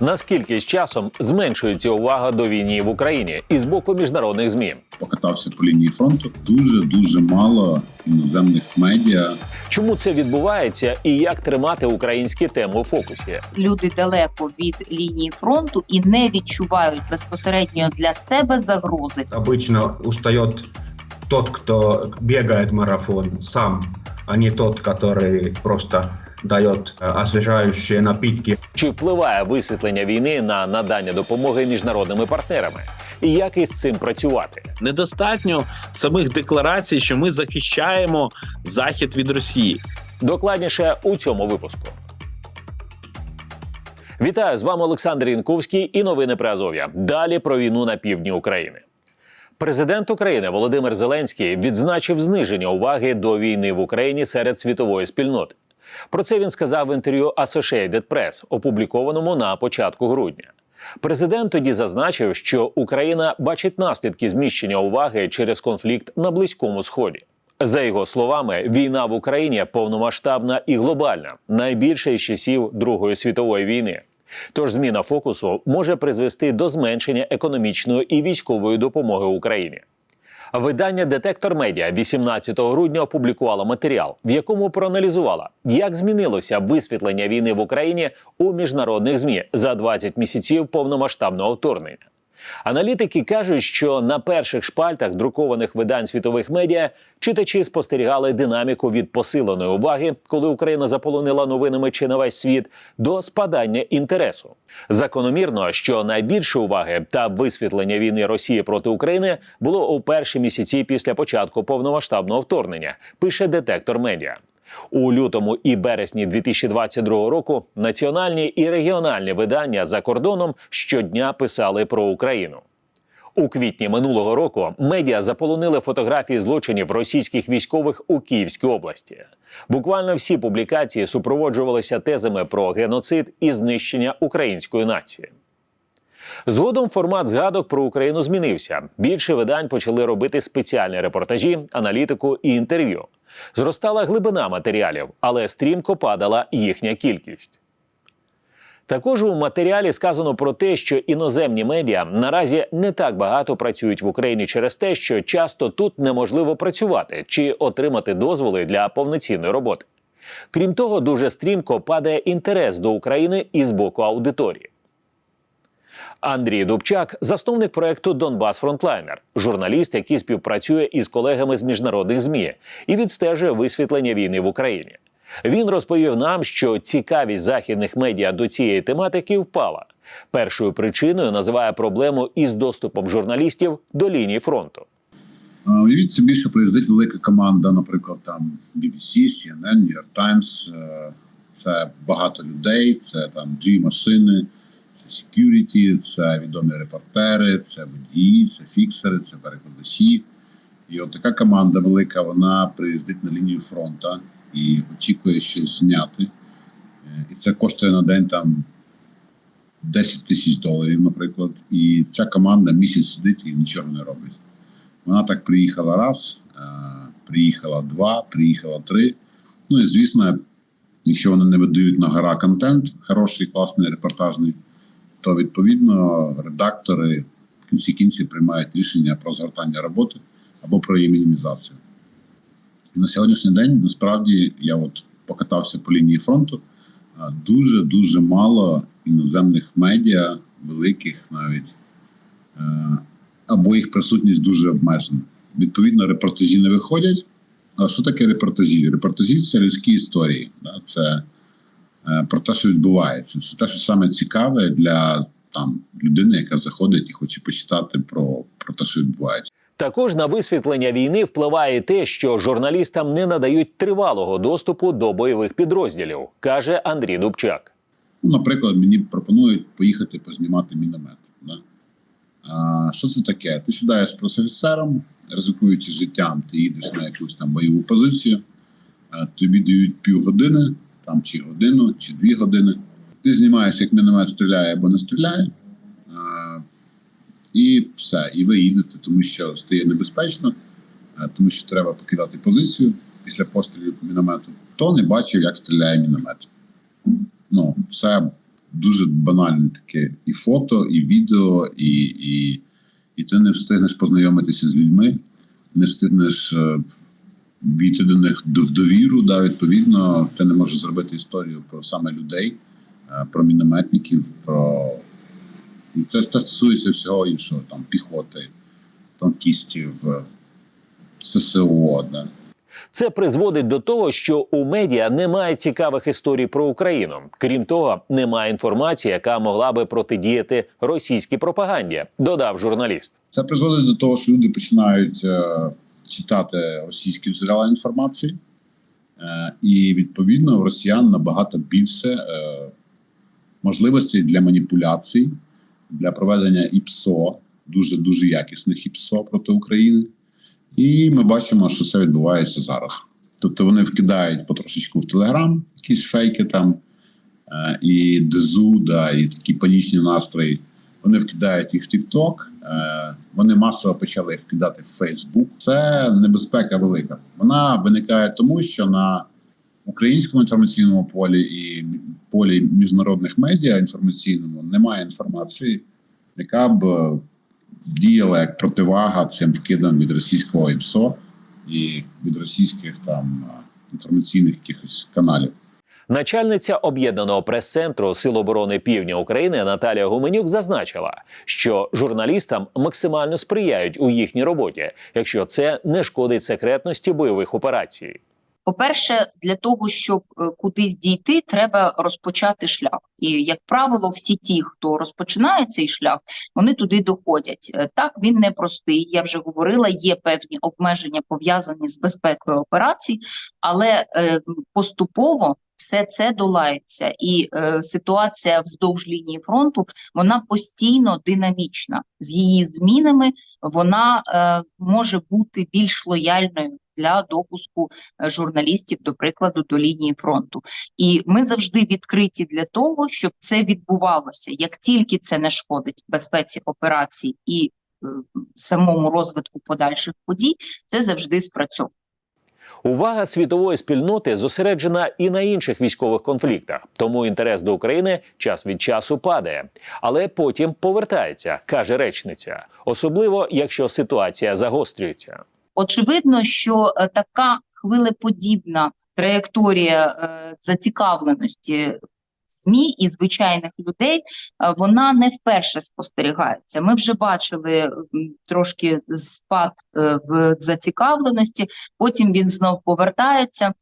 Наскільки з часом зменшується увага до війни в Україні і з боку міжнародних змі? покатався по лінії фронту. Дуже дуже мало іноземних медіа. Чому це відбувається і як тримати українські теми у фокусі? люди далеко від лінії фронту і не відчувають безпосередньо для себе загрози. обычно устает тот, кто бегает марафон сам, а не тот, который просто дает освежающие напитки. Чи впливає висвітлення війни на надання допомоги міжнародними партнерами? І як із цим працювати? Недостатньо самих декларацій, що ми захищаємо захід від Росії. Докладніше у цьому випуску. Вітаю з вами Олександр Янковський і новини про Азов'я. Далі про війну на півдні України. Президент України Володимир Зеленський відзначив зниження уваги до війни в Україні серед світової спільноти. Про це він сказав в інтерв'ю Associated Press, опублікованому на початку грудня. Президент тоді зазначив, що Україна бачить наслідки зміщення уваги через конфлікт на Близькому Сході. За його словами, війна в Україні повномасштабна і глобальна, найбільша із часів Другої світової війни. Тож зміна фокусу може призвести до зменшення економічної і військової допомоги Україні. Видання Детектор Медіа 18 грудня опублікувало матеріал, в якому проаналізувала, як змінилося висвітлення війни в Україні у міжнародних змі за 20 місяців повномасштабного вторгнення. Аналітики кажуть, що на перших шпальтах друкованих видань світових медіа читачі спостерігали динаміку від посиленої уваги, коли Україна заполонила новинами чи на весь світ, до спадання інтересу. Закономірно, що найбільше уваги та висвітлення війни Росії проти України було у перші місяці після початку повномасштабного вторгнення, пише детектор медіа. У лютому і березні 2022 року національні і регіональні видання за кордоном щодня писали про Україну. У квітні минулого року медіа заполонили фотографії злочинів російських військових у Київській області. Буквально всі публікації супроводжувалися тезами про геноцид і знищення української нації. Згодом формат згадок про Україну змінився. Більше видань почали робити спеціальні репортажі, аналітику і інтерв'ю. Зростала глибина матеріалів, але стрімко падала їхня кількість. Також у матеріалі сказано про те, що іноземні медіа наразі не так багато працюють в Україні через те, що часто тут неможливо працювати чи отримати дозволи для повноцінної роботи. Крім того, дуже стрімко падає інтерес до України і з боку аудиторії. Андрій Дубчак, засновник проекту Донбас Фронтлайнер, журналіст, який співпрацює із колегами з міжнародних змі і відстежує висвітлення війни в Україні. Він розповів нам, що цікавість західних медіа до цієї тематики впала. Першою причиною називає проблему із доступом журналістів до лінії фронту. Уявіть собі, що приїздить велика команда, наприклад, там BBC, CNN, New York Times. Е, Це багато людей, це там дві машини, це security, це відомі репортери, це водії, це фіксери, це перекладачі. І от така команда велика, вона приїздить на лінію фронту і очікує щось зняти. Е, І це коштує на день там 10 тисяч доларів, наприклад. І ця команда місяць сидить і нічого не робить. Вона так приїхала раз, е, приїхала два, приїхала три. Ну і звісно, якщо вони не видають на гора контент, хороший, класний, репортажний, то відповідно редактори в кінці кінців приймають рішення про згортання роботи або про її мінімізацію. На сьогоднішній день насправді я от покатався по лінії фронту. Дуже дуже мало іноземних медіа, великих навіть, е, або їх присутність дуже обмежена. Відповідно, репортажі не виходять. А що таке репортажі? Репортажі це людські історії. Да? Це про те, що відбувається. Це те, що саме цікаве для там людини, яка заходить і хоче почитати про, про те, що відбувається. Також на висвітлення війни впливає те, що журналістам не надають тривалого доступу до бойових підрозділів, каже Андрій Дубчак. Ну, наприклад, мені пропонують поїхати познімати міномет. Да? А, що це таке? Ти сідаєш з офіцером, ризикуючи життям, ти їдеш на якусь там бойову позицію, тобі дають півгодини, там чи годину, чи дві години. Ти знімаєш, як міномет стріляє або не стріляє. А, і все, і ви їдете, тому що стає небезпечно, а, тому що треба покидати позицію після пострілів міномету. Хто не бачив, як стріляє міномет? Ну, це дуже банальне таке і фото, і відео, і, і, і ти не встигнеш познайомитися з людьми, не встигнеш е, війти до них в довіру. Да, відповідно, ти не можеш зробити історію про саме людей, е, про мінометників, про це, це стосується всього іншого, там піхоти, танкістів, е, ССО. Да. Це призводить до того, що у медіа немає цікавих історій про Україну. Крім того, немає інформації, яка могла би протидіяти російській пропаганді, додав журналіст. Це призводить до того, що люди починають е, читати російські джерела інформації, е, і відповідно в росіян набагато більше е, можливостей для маніпуляцій, для проведення ІПСО, дуже дуже якісних ІПСО проти України. І ми бачимо, що це відбувається зараз. Тобто вони вкидають потрошечку в Телеграм якісь фейки там е, і дезу, да, і такі панічні настрої. Вони вкидають їх в TikTok, е, вони масово почали вкидати в Facebook. Це небезпека велика. Вона виникає тому, що на українському інформаційному полі і полі міжнародних медіа інформаційному немає інформації, яка б е, діяла як противага цим вкидам від російського ІПСО і від російських там е, інформаційних якихось каналів. Начальниця об'єднаного прес-центру Сил оборони Півдня України Наталія Гуменюк зазначила, що журналістам максимально сприяють у їхній роботі, якщо це не шкодить секретності бойових операцій. По-перше, для того, щоб е, кудись дійти, треба розпочати шлях. І, як правило, всі ті, хто розпочинає цей шлях, вони туди доходять. Е, Так, він непростий. Я вже говорила, є певні обмеження пов'язані з безпекою операцій, але е, поступово все це долається, і е, ситуація вздовж лінії фронту вона постійно динамічна. З її змінами вона е, може бути більш лояльною для допуску е, журналістів, до прикладу, до лінії фронту. І ми завжди відкриті для того, щоб це відбувалося. Як тільки це не шкодить безпеці операцій і е, самому розвитку подальших подій, це завжди спрацьовує. Увага світової спільноти зосереджена і на інших військових конфліктах, тому інтерес до України час від часу падає, але потім повертається, каже речниця, особливо якщо ситуація загострюється. Очевидно, що е, така хвилеподібна траєкторія е, зацікавленості ЗМІ і звичайних людей, вона не вперше спостерігається. Ми вже бачили трошки спад е, в зацікавленості, потім він знов повертається.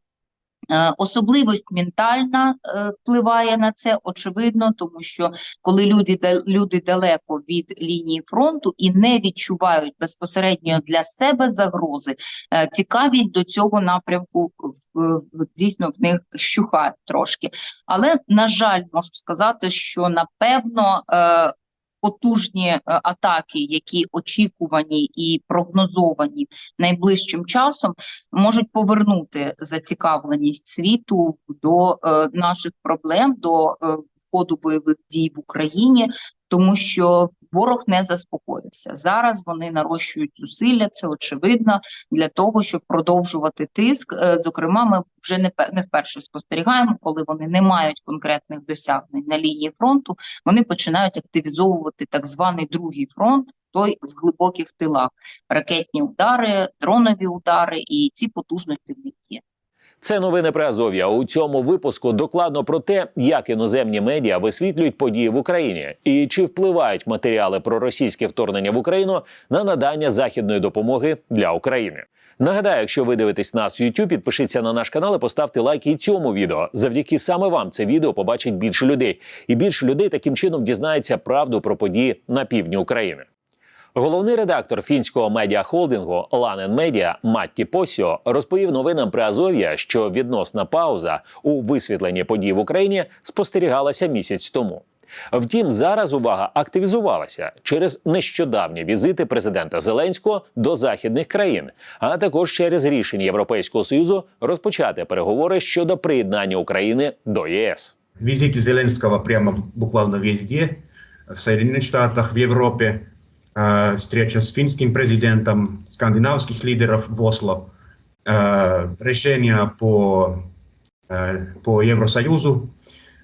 Е, Особливість ментальна е, впливає на це, очевидно, тому що коли люди, люди далеко від лінії фронту і не відчувають безпосередньо для себе загрози, е, цікавість до цього напрямку дійсно в них щухає трошки. Але, на жаль, можу сказати, що напевно потужні е, атаки, які очікувані і прогнозовані найближчим часом, можуть повернути зацікавленість світу до е, наших проблем, до е, ходу бойових дій в Україні, тому що ворог не заспокоївся. Зараз вони нарощують зусилля, це очевидно, для того, щоб продовжувати тиск. Е, Зокрема, ми вже не вперше спостерігаємо, коли вони не мають конкретних досягнень на лінії фронту. Вони починають активізовувати так званий другий фронт. Той в глибоких тилах ракетні удари, дронові удари, і ці потужності в них є. Це новини про Азов'я. У цьому випуску докладно про те, як іноземні медіа висвітлюють події в Україні і чи впливають матеріали про російське вторгнення в Україну на надання західної допомоги для України. Нагадаю, якщо ви дивитесь нас в YouTube, підпишіться на наш канал і поставте лайк і цьому відео. Завдяки саме вам це відео побачить більше людей, і більше людей таким чином дізнається правду про події на півдні України. Головний редактор фінського медіахолдингу Ланен Медіа Матті Посіо розповів новинам при Азов'я, що відносна пауза у висвітленні подій в Україні спостерігалася місяць тому. Втім, зараз увага активізувалася через нещодавні візити президента Зеленського до західних країн, а також через рішення Європейського союзу розпочати переговори щодо приєднання України до ЄС. Визиты Зеленского прямо буквально везде, в Соединенных Штатах, в Европе, э, Встреча с финским президентом, скандинавских лидеров в Осло, э, решения по, э, по Евросоюзу,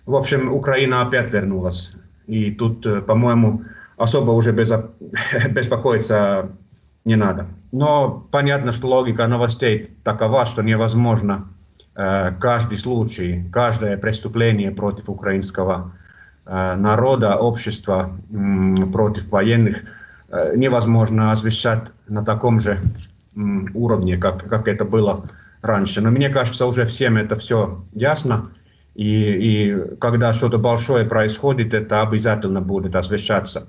В общем, Украина опять вернулась. И тут, э, по-моему, особо уже безо- беспокоиться не надо. Но понятно, что логика новостей такова, что невозможно э, каждый случай, каждое преступление против украинского э, народа, общества, против военных э, невозможно освещать на таком же м, уровне, как, как это было раньше. Но мне кажется, уже всем это все ясно. И, и когда что-то большое происходит, это обязательно будет освещаться.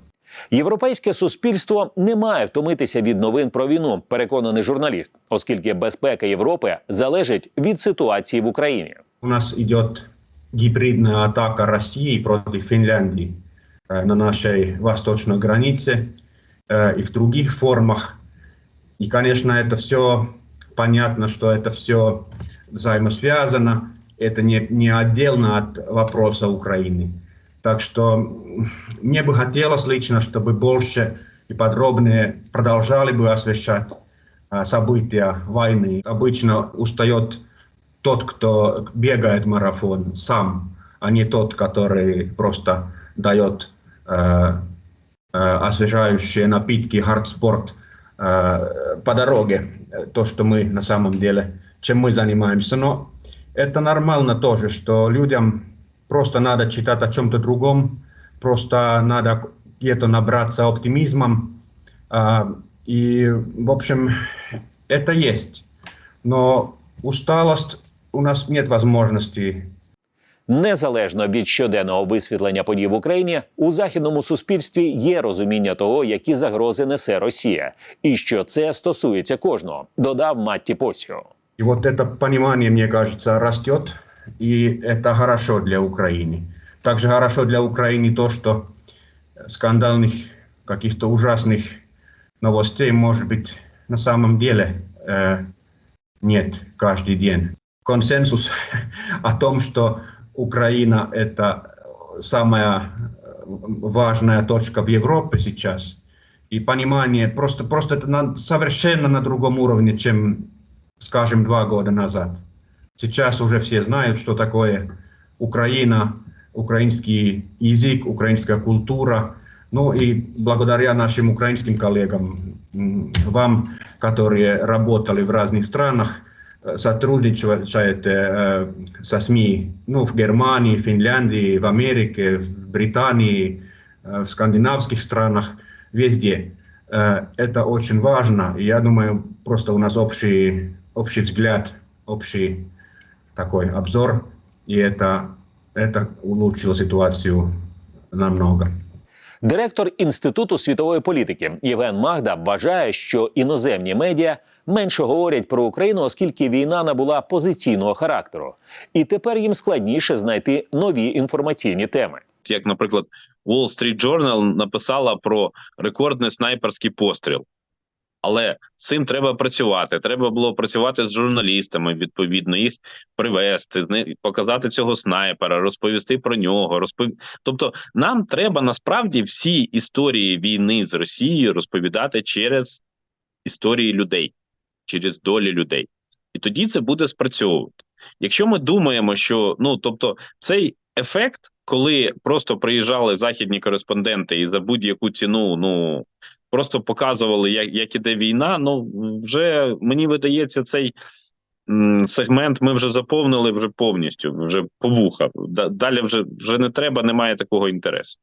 Європейське суспільство не має втомитися від новин про війну, переконаний журналіст, оскільки безпека Європи залежить від ситуації в Україні. У нас идет гибридная атака России против Финляндии э, на нашей восточной границе э, И в других формах. И, конечно, это все понятно, что это все взаимосвязано, это не, не отдельно от вопроса Украины. Так что мне бы хотелось лично, чтобы больше и подробнее продолжали бы освещать а, события войны. Обычно устает тот, кто бегает марафон сам, а не тот, который просто дает э, э, освежающие напитки, хардспорт э, по дороге, э, то, что мы на самом деле, чем мы занимаемся. Но это нормально тоже, что людям просто надо читать о чем-то другом, просто надо где-то набраться оптимизмом. А, и, в общем, это есть. Но усталость у нас нет возможности Незалежно від щоденного висвітлення подій в Україні, у західному суспільстві є розуміння того, які загрози несе Росія, і що це стосується кожного, додав Матті Посіо. И вот это понимание, мне кажется, растет, и это хорошо для Украины. Также хорошо для Украины то, что скандальных, каких-то ужасных новостей, может быть, на самом деле э, нет каждый день. Консенсус о том, что Украина – это самая э, важная точка в Европе сейчас, и понимание, просто, просто это на, совершенно на другом уровне, чем скажем, два года назад. Сейчас уже все знают, что такое Украина, украинский язык, украинская культура. Ну и благодаря нашим украинским коллегам, вам, которые работали в разных странах, сотрудничаете э, со СМИ ну, в Германии, Финляндии, в Америке, в Британии, э, в скандинавских странах, везде. Э, Это очень важно. Я думаю, просто у нас общий, общий взгляд, общий такой обзор, и это, это улучшило ситуацию намного. Директор інституту світової політики Євген Магда вважає, що іноземні медіа менше говорять про Україну, оскільки війна набула позиційного характеру, і тепер їм складніше знайти нові інформаційні теми. Як, наприклад, Wall Street Journal написала про рекордний снайперський постріл. Але цим треба працювати. Треба було працювати з журналістами, відповідно, їх привести, показати цього снайпера, розповісти про нього. Розпов... Тобто, нам треба насправді всі історії війни з Росією розповідати через історії людей, через долі людей. І тоді це буде спрацьовувати. Якщо ми думаємо, що ну тобто цей ефект, коли просто приїжджали західні кореспонденти і за будь-яку ціну, ну просто показували, як, як іде війна. Ну вже мені видається, цей сегмент ми вже заповнили вже повністю, вже по вуха. Далі вже, вже не треба, немає такого інтересу.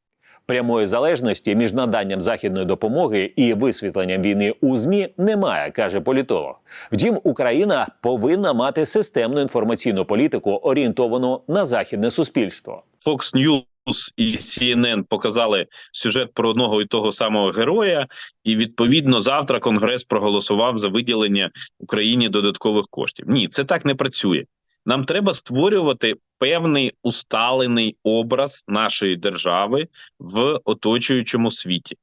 Прямої залежності між наданням західної допомоги і висвітленням війни у змі немає, каже політолог. Втім, Україна повинна мати системну інформаційну політику, орієнтовану на західне суспільство. Fox News і CNN показали сюжет про одного і того самого героя, і відповідно завтра Конгрес проголосував за виділення Україні додаткових коштів. Ні, це так не працює. Нам треба створювати певний усталений образ нашої держави в оточуючому світі.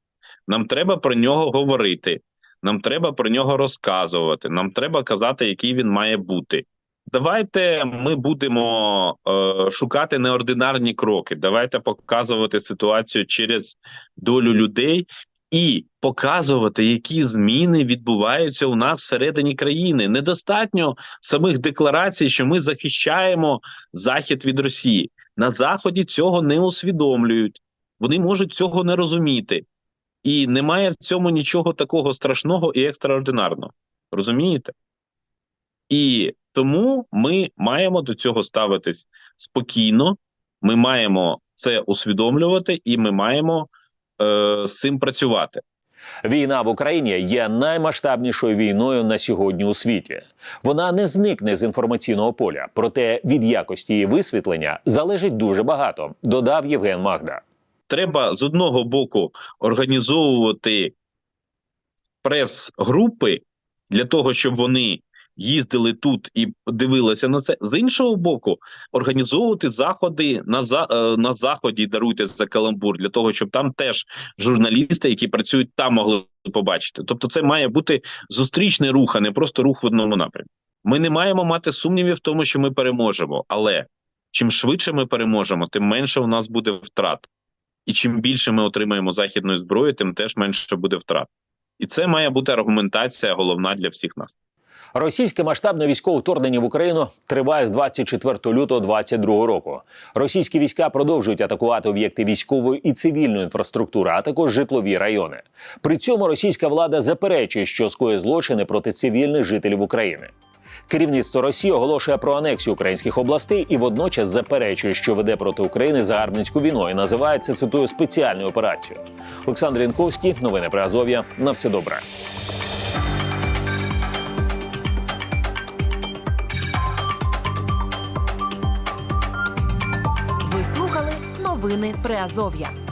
Нам треба про нього говорити. Нам треба про нього розказувати. Нам треба казати, який він має бути. Давайте ми будемо е, шукати неординарні кроки. Давайте показувати ситуацію через долю людей і показувати, які зміни відбуваються у нас всередині країни. Недостатньо самих декларацій, що ми захищаємо Захід від Росії. На Заході цього не усвідомлюють, вони можуть цього не розуміти. І немає в цьому нічого такого страшного і екстраординарного. Розумієте? І тому ми маємо до цього ставитись спокійно, ми маємо це усвідомлювати, і ми маємо е, з цим працювати. Війна в Україні є наймасштабнішою війною на сьогодні у світі. Вона не зникне з інформаційного поля, проте від якості її висвітлення залежить дуже багато, додав Євген Магда. Треба з одного боку організовувати прес-групи для того, щоб вони їздили тут і дивилися на це. З іншого боку, організовувати заходи на за е, на заході, даруйте за каламбур, для того, щоб там теж журналісти, які працюють там, могли побачити. Тобто, це має бути зустрічний рух, а не просто рух в одному напрямку. Ми не маємо мати сумнівів в тому, що ми переможемо, але чим швидше ми переможемо, тим менше у нас буде втрат. І чим більше ми отримаємо західної зброї, тим теж менше буде втрат. І це має бути аргументація головна для всіх нас. Російське масштабне військове вторгнення в Україну триває з 24 лютого 2022 року. Російські війська продовжують атакувати об'єкти військової і цивільної інфраструктури, а також житлові райони. При цьому російська влада заперечує, що скоє злочини проти цивільних жителів України. Керівництво Росії оголошує про анексію українських областей і водночас заперечує, що веде проти України загарбницьку війну і називає це цитую спеціальною операцією. Олександр Янковський, новини про Азов'я. На все добре. Новини Приазов'я.